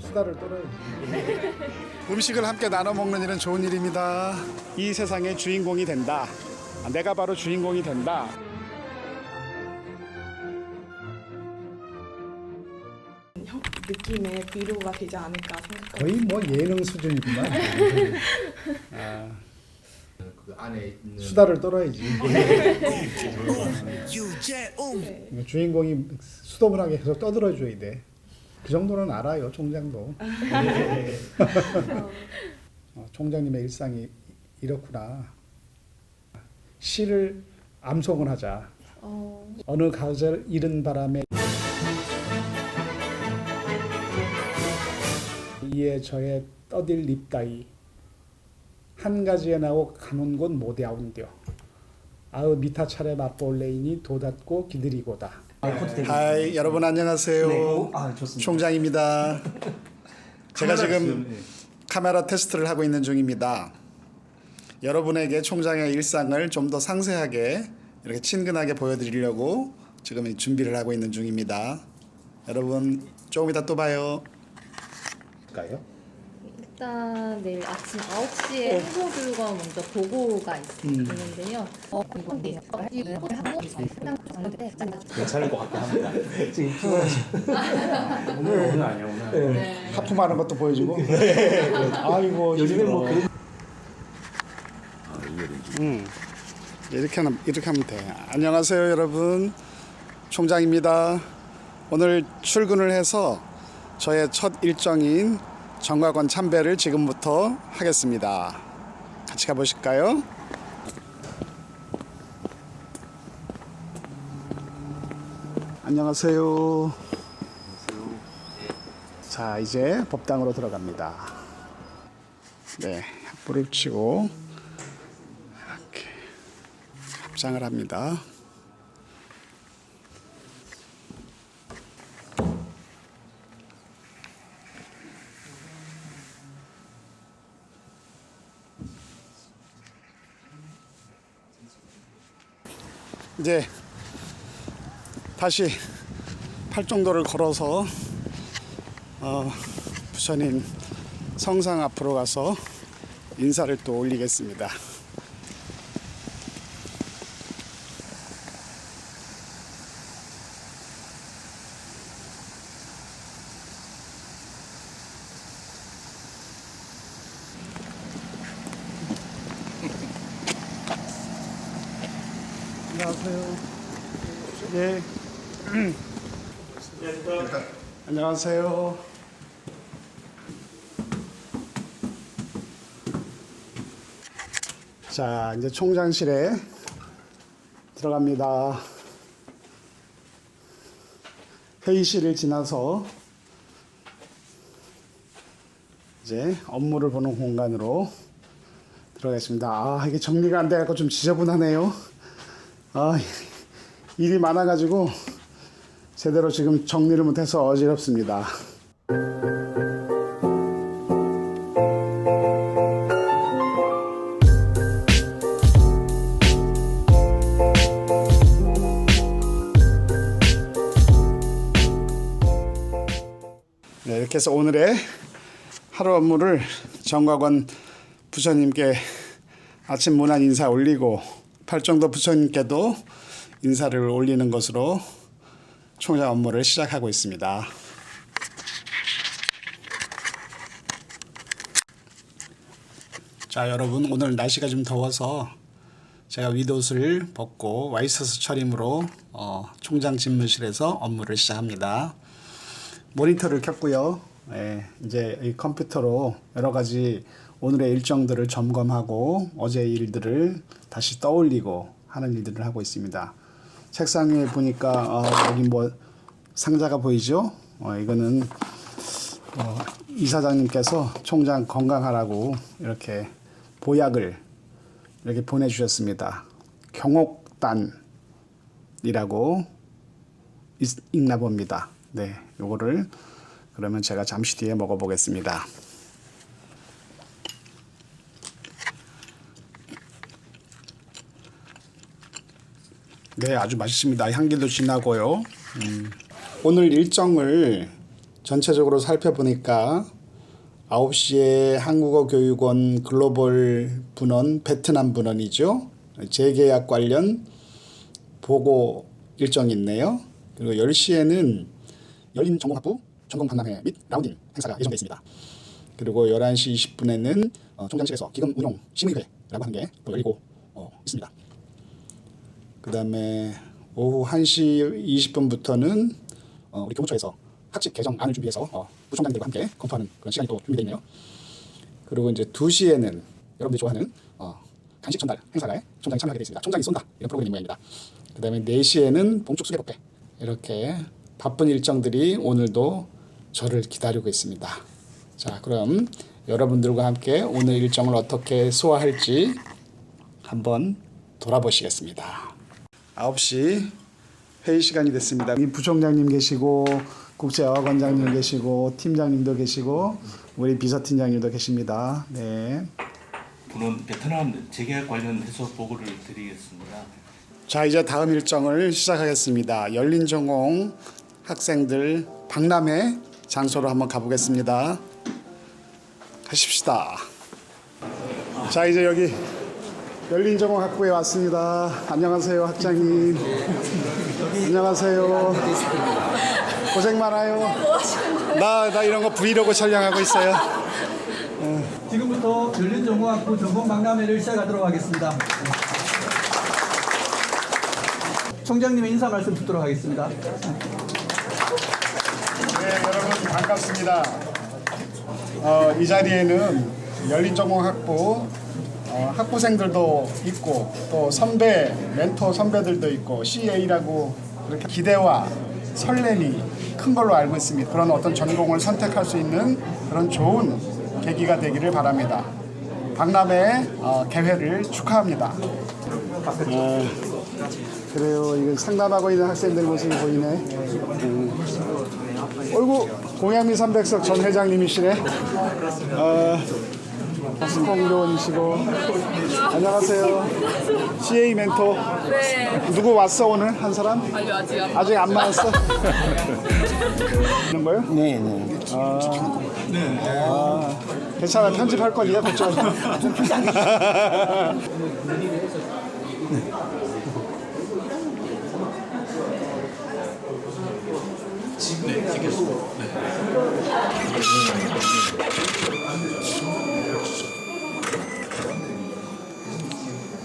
수다를 떨어야지. 음식을 함께 나눠 먹는 일은 좋은 일입니다. 이 세상의 주인공이 된다. 아, 내가 바로 주인공이 된다. 형 느낌의 위로가 되지 않을까 생각합니다. 거의 뭐 예능 수준이구만. 그 안에 있는 수다를 떨어야지. 네. 주인공이 수도분하게 계속 떠들어줘야 돼. 그 정도는 알아요, 총장도. 어, 총장님의 일상이 이렇구나. 시를 암송을 하자. 어, 어느 가을 이른 바람에 이에 저의 떠들 립다이 한 가지에 나고 가는 곳 못야운디요 아으 미타 차례 맛볼레이니 도닫고 기들이고다 하이 여러분 안녕하세요 아, 좋습니다. 총장입니다 제가 지금 네. 카메라 테스트를 하고 있는 중입니다 여러분에게 총장의 일상을 좀 더 상세하게 이렇게 친근하게 보여드리려고 지금 이 준비를 하고 있는 중입니다. 여러분 조금 이따 또 봐요. 가요? 일단 내일 아침 9시에 행보교육원 먼저 보고가 있, 있는데요. 어, 이거 네. 괜찮을 것 같긴 합니다. 지금 피곤하시 오늘 오늘 아니야 오늘. 네. 하품하는 것도 보여주고. 아이고 요즘에 뭐 그런 음, 이렇게 하면 이렇게 하면 돼. 안녕하세요, 여러분. 총장입니다. 오늘 출근을 해서 저의 첫 일정인 정각원 참배를 지금부터 하겠습니다. 같이 가보실까요? 안녕하세요. 자, 이제 법당으로 들어갑니다. 네, 불을 치고 이렇게 합장을 합니다. 이제 다시 팔정도를 걸어서 어, 부처님 성상 앞으로 가서 인사를 또 올리겠습니다. 안녕하세요. 예. 안녕하세요. 자, 이제 총장실에 들어갑니다. 회의실을 지나서 이제 업무를 보는 공간으로 들어가겠습니다. 아, 이게 정리가 안 돼갖고 좀 지저분하네요. 아, 일이 많아가지고 제대로 지금 정리를 못해서 어지럽습니다. 네, 이렇게 해서 오늘의 하루 업무를 정곽원 부처님께 아침 문안 인사 올리고 팔정도 부처님께도 인사를 올리는 것으로 총장 업무를 시작하고 있습니다. 자, 여러분 오늘 날씨가 좀 더워서 제가 윗옷을 벗고 와이셔츠 차림으로 어, 총장 집무실에서 업무를 시작합니다. 모니터를 켰고요. 예, 이제 이 컴퓨터로 여러 가지 오늘의 일정들을 점검하고 어제 일들을 다시 떠올리고 하는 일들을 하고 있습니다. 책상 위에 보니까 어, 여기 뭐 상자가 보이죠? 어, 이거는 어, 이사장님께서 총장 건강하라고 이렇게 보약을 이렇게 보내주셨습니다. 경옥단이라고 있- 읽나 봅니다. 네, 요거를 그러면 제가 잠시 뒤에 먹어보겠습니다. 네, 아주 맛있습니다. 향기도 진하고요. 음. 오늘 일정을 전체적으로 살펴보니까 9시에 한국어 교육원 글로벌 분원 베트남 분원이죠. 재계약 관련 보고 일정이 있네요. 그리고 10시에는 열린 전공학부 전공 박람회 및 라운딩 행사가 예정되어 있습니다. 그리고 11시 20분에는 어, 총장실에서 기금 운용 심의회라고 하는 게 또 열리고 어, 있습니다. 그 다음에 오후 1시 20분부터는 어, 우리 교무처에서 학칙 개정안을 준비해서 어, 부총장들과 함께 검토하는 그런 시간이 또 준비되어 있네요. 그리고 이제 2시에는 여러분들이 좋아하는 어, 간식 전달 행사에 총장이 참여하게 되어 있습니다. 총장이 쏜다 이런 프로그램 모양입니다. 그 다음에 4시에는 봉축 수계법회 이렇게 바쁜 일정들이 오늘도 저를 기다리고 있습니다. 자 그럼 여러분들과 함께 오늘 일정을 어떻게 소화할지 한번 돌아보시겠습니다. 9시 회의 시간이 됐습니다. 이 부총장님 계시고 국제어학원장님 계시고 팀장님도 계시고 우리 비서팀장님도 계십니다. 네. 분은 베트남 재계약 관련해서 보고를 드리겠습니다. 자 이제 다음 일정을 시작하겠습니다. 열린 전공 학생들 박람회 장소로 한번 가보겠습니다. 가십시다. 자 이제 여기 열린 전공 학부에 왔습니다. 안녕하세요 학장님. 안녕하세요. 고생 많아요. 나, 나 이런 거 브이로그 촬영하고 있어요. 지금부터 열린전공학부 전공 박람회를 시작하도록 하겠습니다. 총장님의 인사 말씀 듣도록 하겠습니다. 네, 여러분 반갑습니다. 어, 이 자리에는 열린전공학부 어, 학부생들도 있고 또 선배, 멘토 선배들도 있고 CA라고 그렇게 기대와 설렘이 큰 걸로 알고 있습니다. 그런 어떤 전공을 선택할 수 있는 그런 좋은 계기가 되기를 바랍니다. 박람회 어, 개회를 축하합니다. 어, 그래요. 이거 상담하고 있는 학생들 모습이 보이네. 음. 어이구 공양미 300석 전 회장님이시네. 어, 스콩교원이시고 안녕하세요. CA 멘토. 누구 왔어 오늘 한 사람? 아니 아직 안 아직 안 만났어. 있는 거요? 네, 네. 아, 괜찮아 편집할 거니까 걱정하지 마.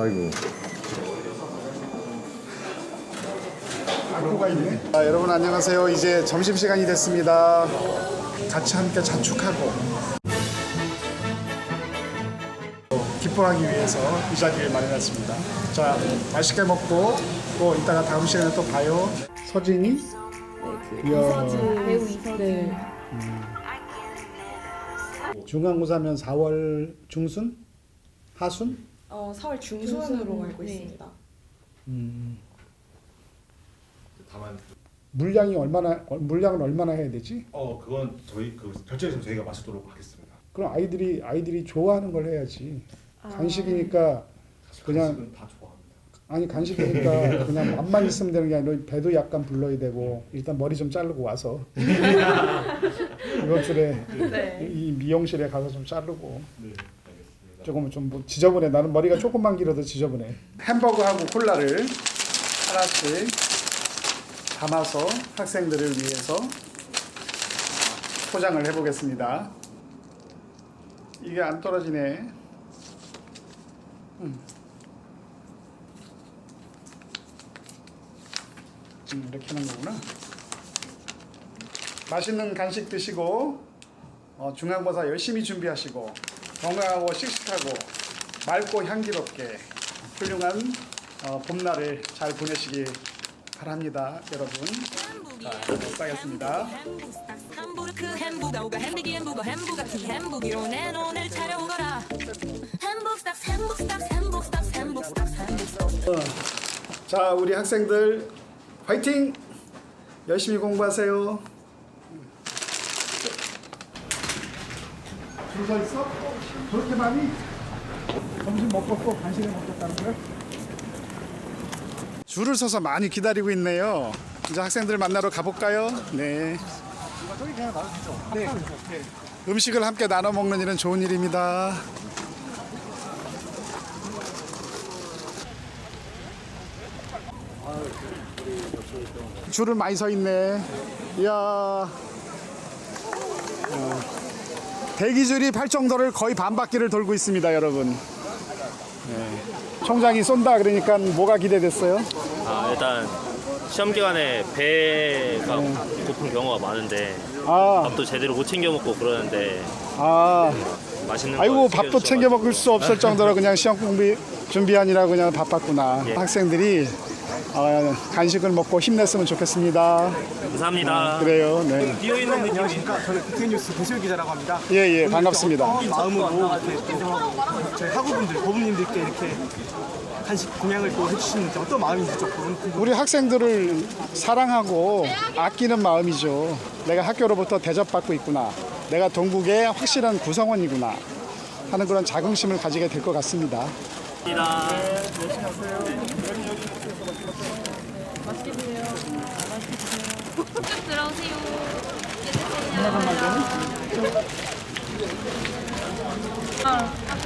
아이고. 학부가 있네. 아, 여러분 안녕하세요. 이제 점심 시간이 됐습니다. 같이 함께 자축하고 기뻐하기 위해서 이 자리를 마련했습니다. 자, 맛있게 먹고 또 이따가 다음 시간에 또 봐요. 서진이 이야. 배우 이서 네. 중간고사면 4월 중순? 하순? 어, 4월 중순으로 중순, 알고 네. 있습니다. 다만 물량이 얼마나 어, 물량은 얼마나 해야 되지? 어 그건 저희 그 결제해서 저희가 마치도록 하겠습니다. 그럼 아이들이 아이들이 좋아하는 걸 해야지. 아. 간식이니까 그냥 간식은 다 좋아합니다. 아니 간식이니까 그냥 맘만 있으면 되는 게 아니라 배도 약간 불러야 되고 일단 머리 좀 자르고 와서 이번 주에 네. 이 미용실에 가서 좀 자르고 네. 조금 좀뭐 지저분해. 나는 머리가 조금만 길어도 지저분해. 햄버거하고 콜라를 하나씩 담아서 학생들을 위해서 포장을 해보겠습니다. 이게 안 떨어지네. 음. 음, 이렇게 하는 거구나. 맛있는 간식 드시고 어, 중간고사 열심히 준비하시고 건강하고 씩씩하고 맑고 향기롭게 훌륭한 어, 봄날을 잘 보내시기 바랍니다, 여러분. 자, 시작하겠습니다. 함부르크 햄부가 오가 햄비기. 햄부가 햄부가 키 햄부기로 내 눈을 차려오거라. 햄북 스탁스 햄북 스탁스 햄북 스탁스 햄북 스탁스 햄북 스탁스 자, 우리 학생들 화이팅! 열심히 공부하세요. 줄서 있어? 저렇게 많이? 점심 먹고 또 간식을 먹겠다는 거야? 줄을 서서 많이 기다리고 있네요. 이제 학생들 만나러 가볼까요? 네. 음식을 함께 나눠 먹는 일은 좋은 일입니다. 줄을 많이 서 있네. 이야. 어, 대기줄이 팔 정도를 거의 반 바퀴를 돌고 있습니다, 여러분. 네. 총장이 쏜다 그러니까 뭐가 기대됐어요? 아, 일단 시험 기간에 배가 고픈 경우가 많은데 아, 밥도 제대로 못 챙겨 먹고 그러는데 아, 맛있는 거 아이고 밥도 챙겨 먹을 수 없을 정도로 그냥 시험 준비 준비하느라 그냥 바빴구나. 예. 학생들이 어, 간식을 먹고 힘냈으면 좋겠습니다. 감사합니다. 그래요, 네. 비어 있는 느낌이 안녕하십니까. 저는 국회뉴스 배수일 기자라고 합니다. 예, 예, 반갑습니다. 어떤 마음으로 이렇게 또 저희 학우분들, 법무님들께 이렇게 간식 공양을 또 해주시는지 어떤 마음인지 조금 궁금- 우리 학생들을 사랑하고 아끼는 마음이죠. 내가 학교로부터 대접받고 있구나. 내가 동국의 확실한 구성원이구나. 하는 그런 자긍심을 가지게 될 것 같습니다. 사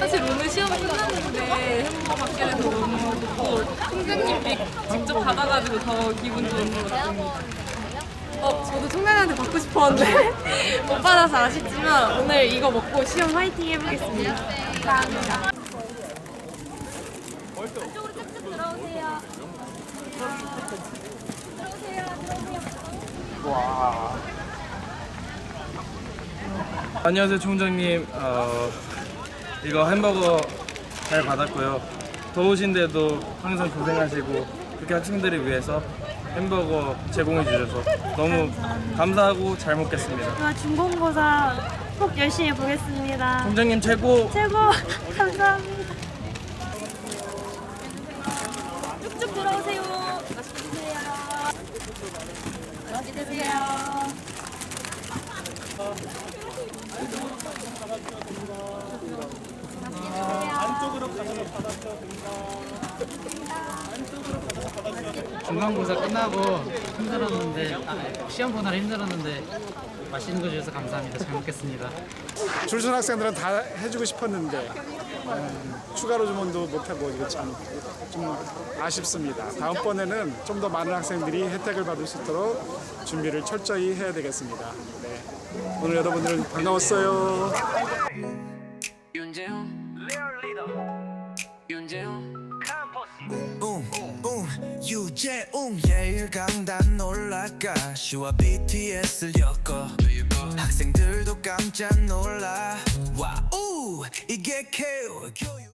실 오늘 시험이 끝났는데 햄버거 받게 돼서 너무 좋고 총장님이 직접 받아가지고 더 기분 좋은 것 같습니다. 어, 저도 총장한테 받고 싶었는데 못 받아서 아쉽지만 오늘 이거 먹고 시험 화이팅 해보겠습니다. 감사합니다. 안 녕하세요 총장님. 어, 이거 햄버거 잘 받았고요. 더우신데도 항상 고생하시고 그렇게 학생들을 위해서 햄버거 제공해 주셔서 너무 감사하고 잘 먹겠습니다. 중공고사 꼭 열심히 보겠습니다. 총장님 최고! 최고! 감사합니다. 쭉쭉 들어오세요. 맛있게 드세요. 맛있게 드세요. 중간고사 끝나고 힘들었는데 아, 시험 보느라 힘들었는데 맛있는 거 주셔서 감사합니다. 잘 먹겠습니다. 줄선 학생들은 다 해주고 싶었는데. 음, 추가로 주문도 못하고 이거 참좀 아쉽습니다. 다음번에는 좀 더 많은 학생들이 혜택을 받을 수 있도록 준비를 철저히 해야 되겠습니다. 네. 오늘 여러분들 반가웠어요. 유재웅 예일 강단 올라가 시와 BTS를 엮어 학생들도 깜짝 놀라. 와우 이게 케어